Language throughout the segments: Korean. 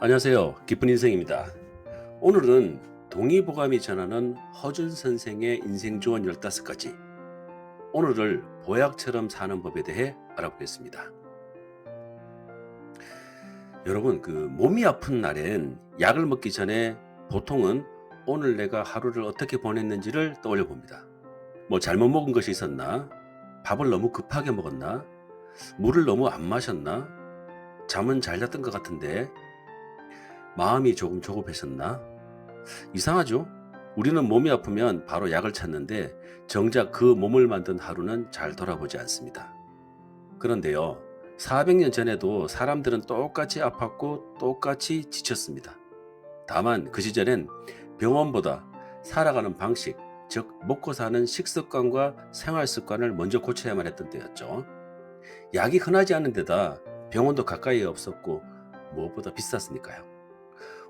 안녕하세요. 기쁜 인생입니다. 오늘은 동의보감이 전하는 허준 선생의 인생 조언 15가지. 오늘을 보약처럼 사는 법에 대해 알아보겠습니다. 여러분, 그 몸이 아픈 날엔 약을 먹기 전에 보통은 오늘 내가 하루를 어떻게 보냈는지를 떠올려 봅니다. 뭐 잘못 먹은 것이 있었나? 밥을 너무 급하게 먹었나? 물을 너무 안 마셨나? 잠은 잘 잤던 것 같은데 마음이 조금 조급해졌나? 이상하죠? 우리는 몸이 아프면 바로 약을 찾는데 정작 그 몸을 만든 하루는 잘 돌아보지 않습니다. 그런데요, 400년 전에도 사람들은 똑같이 아팠고 똑같이 지쳤습니다. 다만 그 시절엔 병원보다 살아가는 방식, 즉 먹고 사는 식습관과 생활 습관을 먼저 고쳐야만 했던 때였죠. 약이 흔하지 않은 데다 병원도 가까이에 없었고 무엇보다 비쌌으니까요.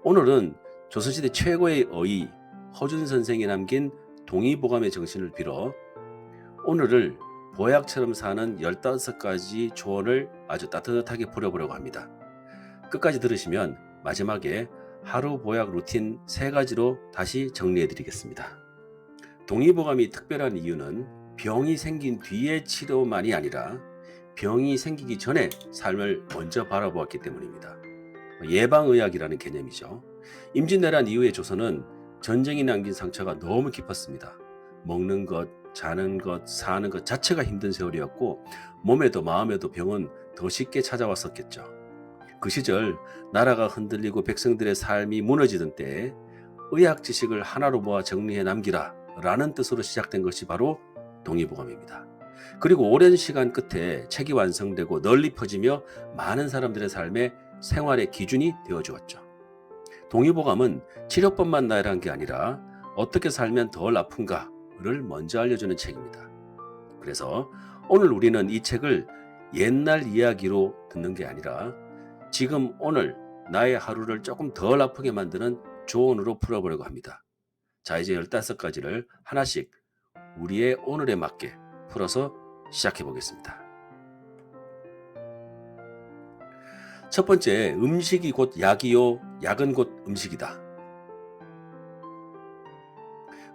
오늘은 조선시대 최고의 어이 허준 선생이 남긴 동의보감의 정신을 빌어 오늘을 보약처럼 사는 15가지 조언을 아주 따뜻하게 풀어보려고 합니다. 끝까지 들으시면 마지막에 하루 보약 루틴 3가지로 다시 정리해 드리겠습니다. 동의보감이 특별한 이유는 병이 생긴 뒤의 치료만이 아니라 병이 생기기 전에 삶을 먼저 바라보았기 때문입니다. 예방의학이라는 개념이죠. 임진왜란 이후의 조선은 전쟁이 남긴 상처가 너무 깊었습니다. 먹는 것, 자는 것, 사는 것 자체가 힘든 세월이었고 몸에도 마음에도 병은 더 쉽게 찾아왔었겠죠. 그 시절 나라가 흔들리고 백성들의 삶이 무너지던 때에 의학 지식을 하나로 모아 정리해 남기라 라는 뜻으로 시작된 것이 바로 동의보감입니다. 그리고 오랜 시간 끝에 책이 완성되고 널리 퍼지며 많은 사람들의 삶에 생활의 기준이 되어 주었죠. 동의보감은 치료법만 나열한 게 아니라 어떻게 살면 덜 아픈가를 먼저 알려주는 책입니다. 그래서 오늘 우리는 이 책을 옛날 이야기로 듣는 게 아니라 지금 오늘 나의 하루를 조금 덜 아프게 만드는 조언으로 풀어보려고 합니다. 자, 이제 15가지를 하나씩 우리의 오늘에 맞게 풀어서 시작해 보겠습니다. 첫 번째, 음식이 곧 약이요, 약은 곧 음식이다.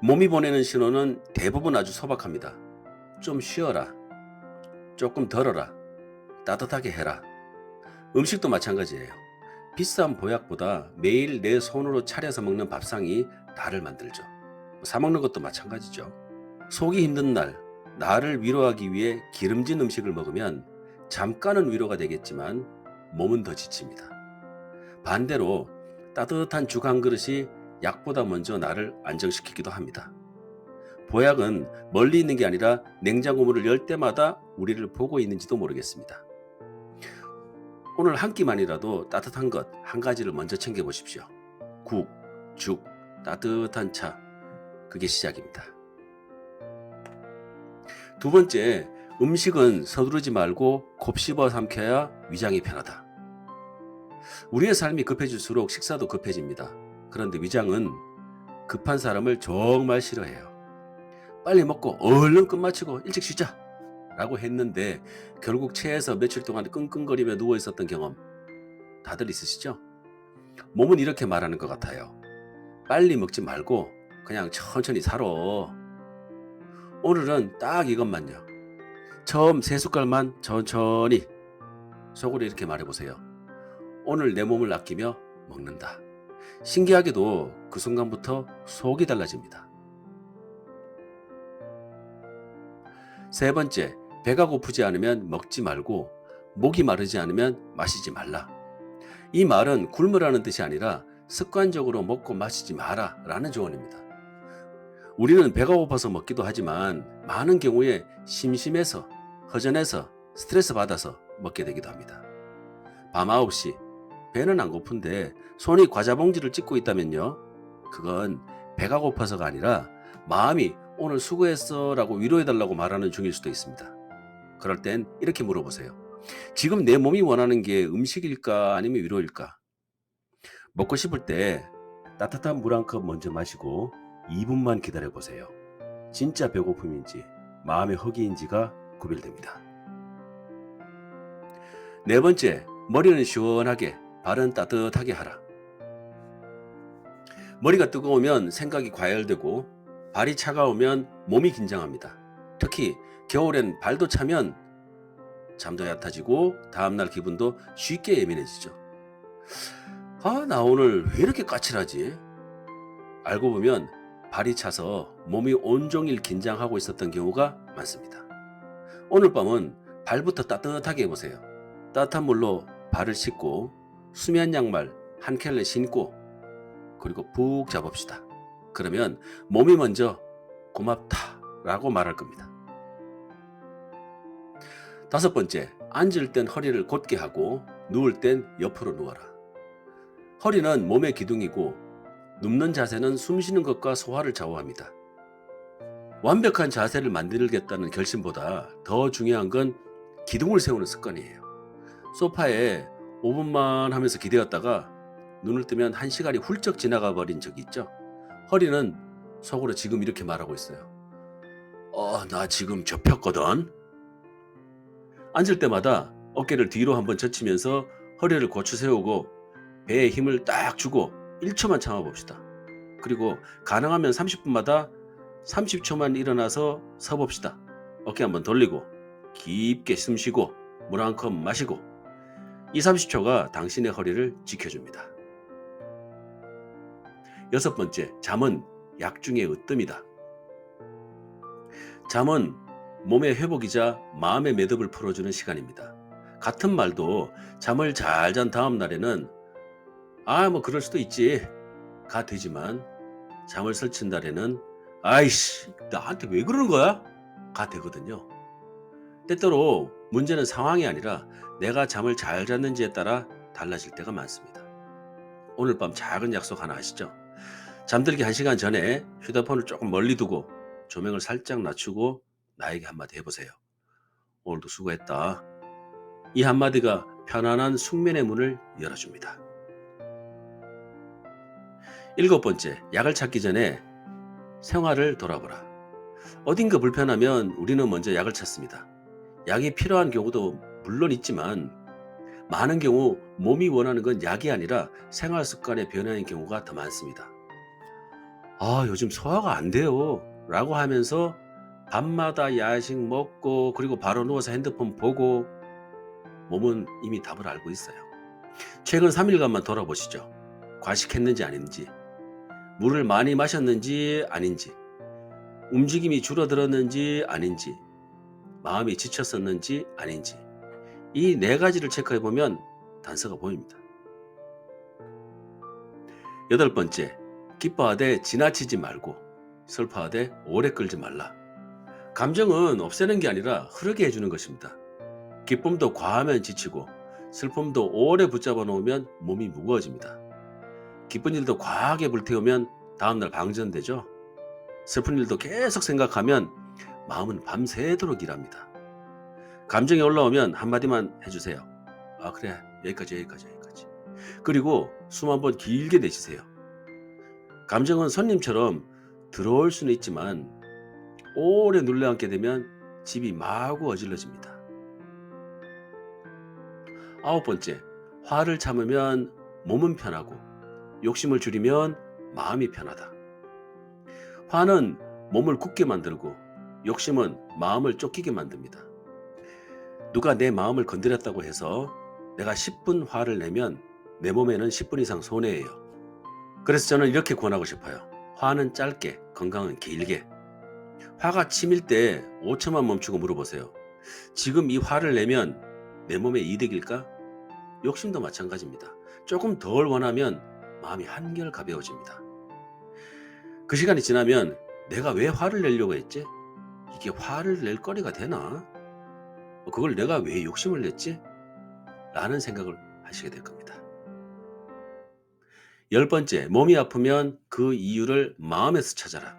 몸이 보내는 신호는 대부분 아주 소박합니다. 좀 쉬어라. 조금 덜어라. 따뜻하게 해라. 음식도 마찬가지예요. 비싼 보약보다 매일 내 손으로 차려서 먹는 밥상이 나를 만들죠. 사먹는 것도 마찬가지죠. 속이 힘든 날, 나를 위로하기 위해 기름진 음식을 먹으면 잠깐은 위로가 되겠지만 몸은 더 지칩니다. 반대로 따뜻한 죽 한 그릇이 약보다 먼저 나를 안정시키기도 합니다. 보약은 멀리 있는 게 아니라 냉장고 문을 열 때마다 우리를 보고 있는지도 모르겠습니다. 오늘 한 끼만이라도 따뜻한 것 한 가지를 먼저 챙겨 보십시오. 국, 죽, 따뜻한 차. 그게 시작입니다. 두 번째, 음식은 서두르지 말고 곱씹어 삼켜야 위장이 편하다. 우리의 삶이 급해질수록 식사도 급해집니다. 그런데 위장은 급한 사람을 정말 싫어해요. 빨리 먹고 얼른 끝마치고 일찍 쉬자. 라고 했는데 결국 체에서 며칠 동안 끙끙거리며 누워 있었던 경험 다들 있으시죠? 몸은 이렇게 말하는 것 같아요. 빨리 먹지 말고 그냥 천천히 살아. 오늘은 딱 이것만요. 처음 세 숟갈만 천천히 속으로 이렇게 말해보세요. 오늘 내 몸을 아끼며 먹는다. 신기하게도 그 순간부터 속이 달라집니다. 세 번째, 배가 고프지 않으면 먹지 말고 목이 마르지 않으면 마시지 말라. 이 말은 굶으라는 뜻이 아니라 습관적으로 먹고 마시지 마라 라는 조언입니다. 우리는 배가 고파서 먹기도 하지만 많은 경우에 심심해서 허전해서 스트레스 받아서 먹게 되기도 합니다. 밤 9시 배는 안 고픈데 손이 과자 봉지를 찢고 있다면요. 그건 배가 고파서가 아니라 마음이 오늘 수고했어 라고 위로해달라고 말하는 중일 수도 있습니다. 그럴 땐 이렇게 물어보세요. 지금 내 몸이 원하는 게 음식일까 아니면 위로일까? 먹고 싶을 때 따뜻한 물 한 컵 먼저 마시고 2분만 기다려 보세요. 진짜 배고픔인지 마음의 허기인지가 구별됩니다. 네 번째, 머리는 시원하게 발은 따뜻하게 하라. 머리가 뜨거우면 생각이 과열되고 발이 차가우면 몸이 긴장합니다. 특히 겨울엔 발도 차면 잠도 얕아지고 다음날 기분도 쉽게 예민해지죠. 아, 나 오늘 왜 이렇게 까칠하지? 알고 보면 발이 차서 몸이 온종일 긴장하고 있었던 경우가 많습니다. 오늘 밤은 발부터 따뜻하게 해보세요. 따뜻한 물로 발을 씻고 수면 양말 한 켤레 신고 그리고 푹 잡읍시다. 그러면 몸이 먼저 고맙다 라고 말할 겁니다. 다섯 번째, 앉을 땐 허리를 곧게 하고 누울 땐 옆으로 누워라. 허리는 몸의 기둥이고 눕는 자세는 숨 쉬는 것과 소화를 좌우합니다. 완벽한 자세를 만들겠다는 결심보다 더 중요한 건 기둥을 세우는 습관이에요. 소파에 5분만 하면서 기대었다가 눈을 뜨면 한 시간이 훌쩍 지나가 버린 적이 있죠. 허리는 속으로 지금 이렇게 말하고 있어요. 어, 나 지금 접혔거든. 앉을 때마다 어깨를 뒤로 한번 젖히면서 허리를 고추 세우고 배에 힘을 딱 주고 1초만 참아봅시다. 그리고 가능하면 30분마다 30초만 일어나서 서봅시다. 어깨 한번 돌리고 깊게 숨 쉬고 물 한 컵 마시고 이 30초가 당신의 허리를 지켜줍니다. 여섯 번째, 잠은 약 중의 으뜸이다. 잠은 몸의 회복이자 마음의 매듭을 풀어주는 시간입니다. 같은 말도 잠을 잘 잔 다음 날에는 아, 뭐 그럴 수도 있지. 가 되지만 잠을 설친 날에는 아이씨, 나한테 왜 그러는 거야? 가 되거든요. 때때로 문제는 상황이 아니라 내가 잠을 잘 잤는지에 따라 달라질 때가 많습니다. 오늘 밤 작은 약속 하나 하시죠. 잠들기 한 시간 전에 휴대폰을 조금 멀리 두고 조명을 살짝 낮추고 나에게 한마디 해보세요. 오늘도 수고했다. 이 한마디가 편안한 숙면의 문을 열어줍니다. 일곱 번째, 약을 찾기 전에 생활을 돌아보라. 어딘가 불편하면 우리는 먼저 약을 찾습니다. 약이 필요한 경우도 물론 있지만 많은 경우 몸이 원하는 건 약이 아니라 생활 습관의 변화인 경우가 더 많습니다. 아, 요즘 소화가 안 돼요. 라고 하면서 밤마다 야식 먹고 그리고 바로 누워서 핸드폰 보고 몸은 이미 답을 알고 있어요. 최근 3일간만 돌아보시죠. 과식했는지 아닌지, 물을 많이 마셨는지 아닌지, 움직임이 줄어들었는지 아닌지, 마음이 지쳤었는지 아닌지, 이 네 가지를 체크해 보면 단서가 보입니다. 여덟 번째, 기뻐하되 지나치지 말고 슬퍼하되 오래 끌지 말라. 감정은 없애는 게 아니라 흐르게 해주는 것입니다. 기쁨도 과하면 지치고 슬픔도 오래 붙잡아 놓으면 몸이 무거워집니다. 기쁜 일도 과하게 불태우면 다음날 방전되죠. 슬픈 일도 계속 생각하면 마음은 밤새도록 일합니다. 감정이 올라오면 한마디만 해주세요. 아 그래 여기까지 여기까지 여기까지. 그리고 숨 한번 길게 내쉬세요. 감정은 손님처럼 들어올 수는 있지만 오래 눌러앉게 되면 집이 마구 어질러집니다. 아홉 번째, 화를 참으면 몸은 편하고 욕심을 줄이면 마음이 편하다. 화는 몸을 굳게 만들고 욕심은 마음을 쫓기게 만듭니다. 누가 내 마음을 건드렸다고 해서 내가 10분 화를 내면 내 몸에는 10분 이상 손해예요. 그래서 저는 이렇게 권하고 싶어요. 화는 짧게, 건강은 길게. 화가 치밀 때 5초만 멈추고 물어보세요. 지금 이 화를 내면 내 몸에 이득일까? 욕심도 마찬가지입니다. 조금 덜 원하면 마음이 한결 가벼워집니다. 그 시간이 지나면 내가 왜 화를 내려고 했지? 이게 화를 낼 거리가 되나? 그걸 내가 왜 욕심을 냈지? 라는 생각을 하시게 될 겁니다. 열 번째, 몸이 아프면 그 이유를 마음에서 찾아라.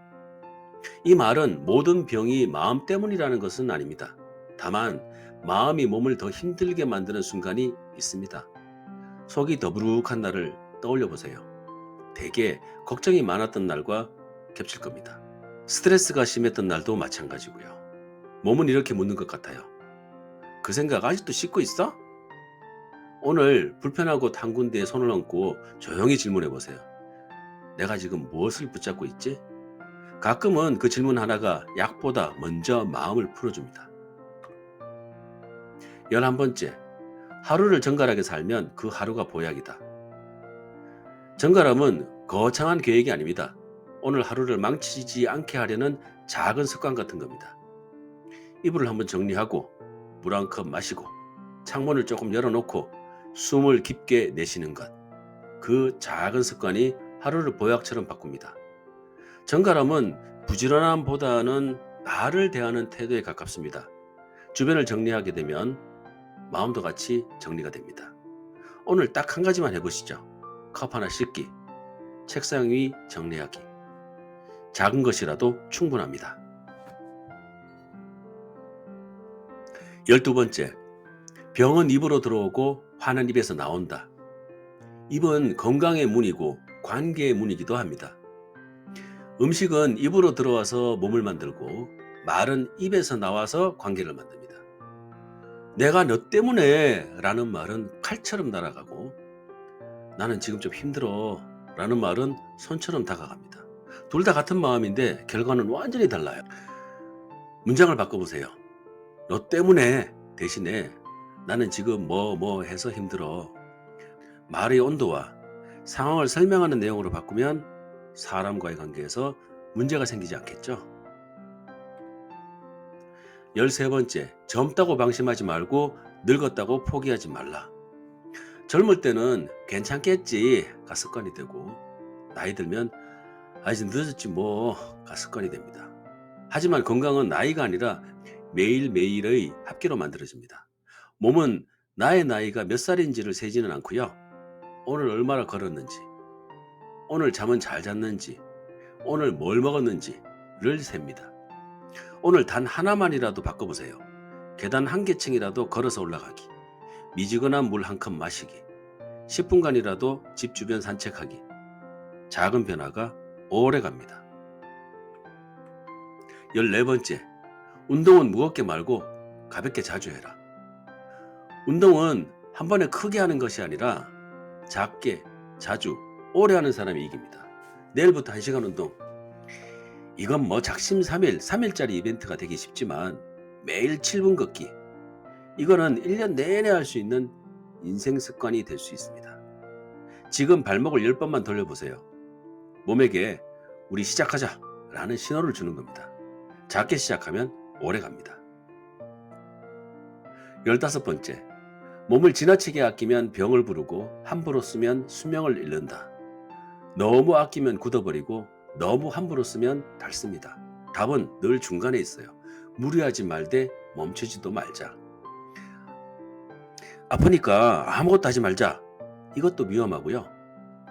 이 말은 모든 병이 마음 때문이라는 것은 아닙니다. 다만 마음이 몸을 더 힘들게 만드는 순간이 있습니다. 속이 더부룩한 날을 떠올려 보세요. 대개 걱정이 많았던 날과 겹칠 겁니다. 스트레스가 심했던 날도 마찬가지고요. 몸은 이렇게 묻는 것 같아요. 그 생각 아직도 씻고 있어? 오늘 곳한 군데에 손을 얹고 조용히 질문해 보세요. 내가 지금 무엇을 붙잡고 있지? 가끔은 그 질문 하나가 약보다 먼저 마음을 풀어줍니다. 11번째, 하루를 정갈하게 살면 그 하루가 보약이다. 정갈함은 거창한 계획이 아닙니다. 오늘 하루를 망치지 않게 하려는 작은 습관 같은 겁니다. 이불을 한번 정리하고 물 한 컵 마시고 창문을 조금 열어놓고 숨을 깊게 내쉬는 것. 그 작은 습관이 하루를 보약처럼 바꿉니다. 정갈함은 부지런함보다는 나를 대하는 태도에 가깝습니다. 주변을 정리하게 되면 마음도 같이 정리가 됩니다. 오늘 딱 한 가지만 해보시죠. 컵 하나 씻기, 책상 위 정리하기. 작은 것이라도 충분합니다. 열두 번째, 병은 입으로 들어오고 화는 입에서 나온다. 입은 건강의 문이고 관계의 문이기도 합니다. 음식은 입으로 들어와서 몸을 만들고 말은 입에서 나와서 관계를 만듭니다. 내가 너 때문에 라는 말은 칼처럼 날아가고 나는 지금 좀 힘들어 라는 말은 손처럼 다가갑니다. 둘 다 같은 마음인데 결과는 완전히 달라요. 문장을 바꿔보세요. 너 때문에 대신에 나는 지금 뭐뭐 해서 힘들어. 말의 온도와 상황을 설명하는 내용으로 바꾸면 사람과의 관계에서 문제가 생기지 않겠죠? 13번째, 젊다고 방심하지 말고 늙었다고 포기하지 말라. 젊을 때는 괜찮겠지 가 습관이 되고 나이 들면 아 이제 늦었지 뭐가 습관이 됩니다. 하지만 건강은 나이가 아니라 매일매일의 합계로 만들어집니다. 몸은 나의 나이가 몇 살인지를 세지는 않고요. 오늘 얼마나 걸었는지, 오늘 잠은 잘 잤는지, 오늘 뭘 먹었는지를 셉니다. 오늘 단 하나만이라도 바꿔보세요. 계단 한 개층이라도 걸어서 올라가기, 미지근한 물 한 컵 마시기, 10분간이라도 집 주변 산책하기. 작은 변화가 오래 갑니다. 14번째, 운동은 무겁게 말고 가볍게 자주 해라. 운동은 한 번에 크게 하는 것이 아니라 작게, 자주, 오래 하는 사람이 이깁니다. 내일부터 1시간 운동. 이건 뭐 작심 3일, 3일짜리 이벤트가 되기 쉽지만 매일 7분 걷기. 이거는 1년 내내 할 수 있는 인생 습관이 될 수 있습니다. 지금 발목을 10번만 돌려보세요. 몸에게 우리 시작하자 라는 신호를 주는 겁니다. 작게 시작하면 오래 갑니다. 15번째. 몸을 지나치게 아끼면 병을 부르고 함부로 쓰면 수명을 잃는다. 너무 아끼면 굳어버리고 너무 함부로 쓰면 닳습니다. 답은 늘 중간에 있어요. 무리하지 말되 멈추지도 말자. 아프니까 아무것도 하지 말자. 이것도 위험하고요.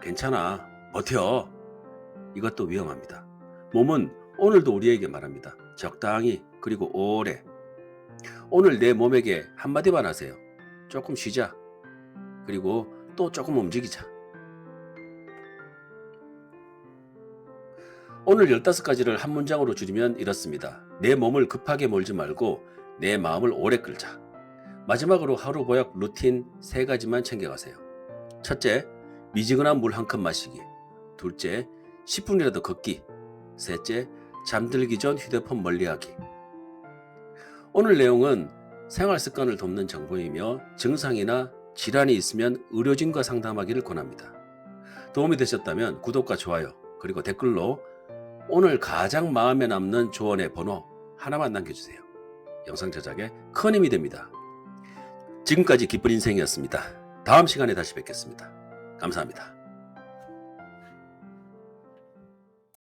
괜찮아. 버텨. 이것도 위험합니다. 몸은 오늘도 우리에게 말합니다. 적당히 그리고 오래. 오늘 내 몸에게 한마디만 하세요. 조금 쉬자. 그리고 또 조금 움직이자. 오늘 15가지를 한 문장으로 줄이면 이렇습니다. 내 몸을 급하게 몰지 말고 내 마음을 오래 끌자. 마지막으로 하루 보약 루틴 세 가지만 챙겨가세요. 첫째, 미지근한 물 한 컵 마시기. 둘째, 10분이라도 걷기. 셋째, 잠들기 전 휴대폰 멀리하기. 오늘 내용은 생활 습관을 돕는 정보이며 증상이나 질환이 있으면 의료진과 상담하기를 권합니다. 도움이 되셨다면 구독과 좋아요 그리고 댓글로 오늘 가장 마음에 남는 조언의 번호 하나만 남겨주세요. 영상 제작에 큰 힘이 됩니다. 지금까지 기쁜 인생이었습니다. 다음 시간에 다시 뵙겠습니다. 감사합니다.